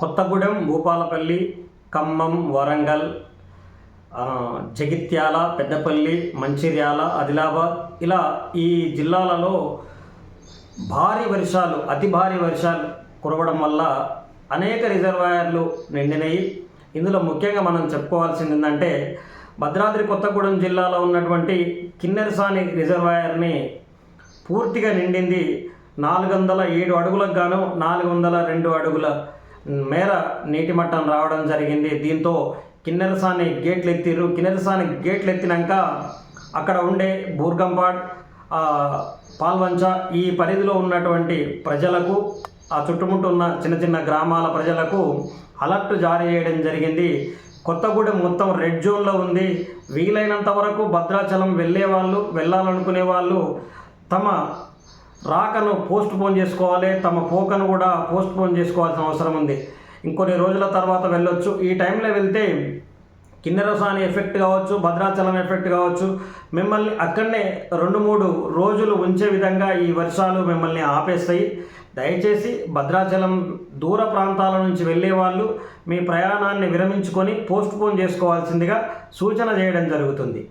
కొత్తగూడెం భూపాలపల్లి ఖమ్మం వరంగల్ జగిత్యాల పెద్దపల్లి మంచిర్యాల ఆదిలాబాద్ ఇలా ఈ జిల్లాలలో భారీ వర్షాలు అతి భారీ వర్షాలు కురవడం వల్ల అనేక రిజర్వాయర్లు నిండినాయి. ఇందులో ముఖ్యంగా మనం చెప్పుకోవాల్సింది ఏంటంటే భద్రాద్రి కొత్తగూడెం జిల్లాలో ఉన్నటువంటి కిన్నెరసాని రిజర్వాయర్ని పూర్తిగా నిండింది నాలుగు వందల ఏడు అడుగులకు గాను నాలుగు వందల రెండు అడుగుల మేర నీటి మట్టం రావడం జరిగింది. దీంతో కిన్నెరసాని గేట్లు ఎత్తిర్రు కిన్నెరసాని గేట్లు ఎత్తినాక అక్కడ ఉండే బూర్గంపాడ్ పాల్వంచ ఈ పరిధిలో ఉన్నటువంటి ప్రజలకు ఆ చుట్టుముట్టు ఉన్న చిన్న చిన్న గ్రామాల ప్రజలకు అలర్ట్ జారీ చేయడం జరిగింది. కొత్తగూడెం మొత్తం రెడ్ జోన్లో ఉంది. వీలైనంత వరకు భద్రాచలం వెళ్ళే వాళ్ళు వెళ్ళాలనుకునే వాళ్ళు తమ రాకను పోస్ట్ పోన్ చేసుకోవాలి తమ పోకను కూడా పోస్ట్ పోన్ చేసుకోవాల్సిన అవసరం ఉంది. ఇంకొన్ని రోజుల తర్వాత వెళ్ళొచ్చు. ఈ టైంలో వెళ్తే కిన్నెరసాని ఎఫెక్ట్ కావచ్చు భద్రాచలం ఎఫెక్ట్ కావచ్చు మిమ్మల్ని అక్కడనే రెండు మూడు రోజులు ఉంచే విధంగా ఈ వర్షాలు మిమ్మల్ని ఆపేస్తాయి. దయచేసి భద్రాచలం దూర ప్రాంతాల నుంచి వెళ్ళే వాళ్ళు మీ ప్రయాణాన్ని విరమించుకొని పోస్ట్ పోన్ చేసుకోవాల్సిందిగా సూచన చేయడం జరుగుతుంది.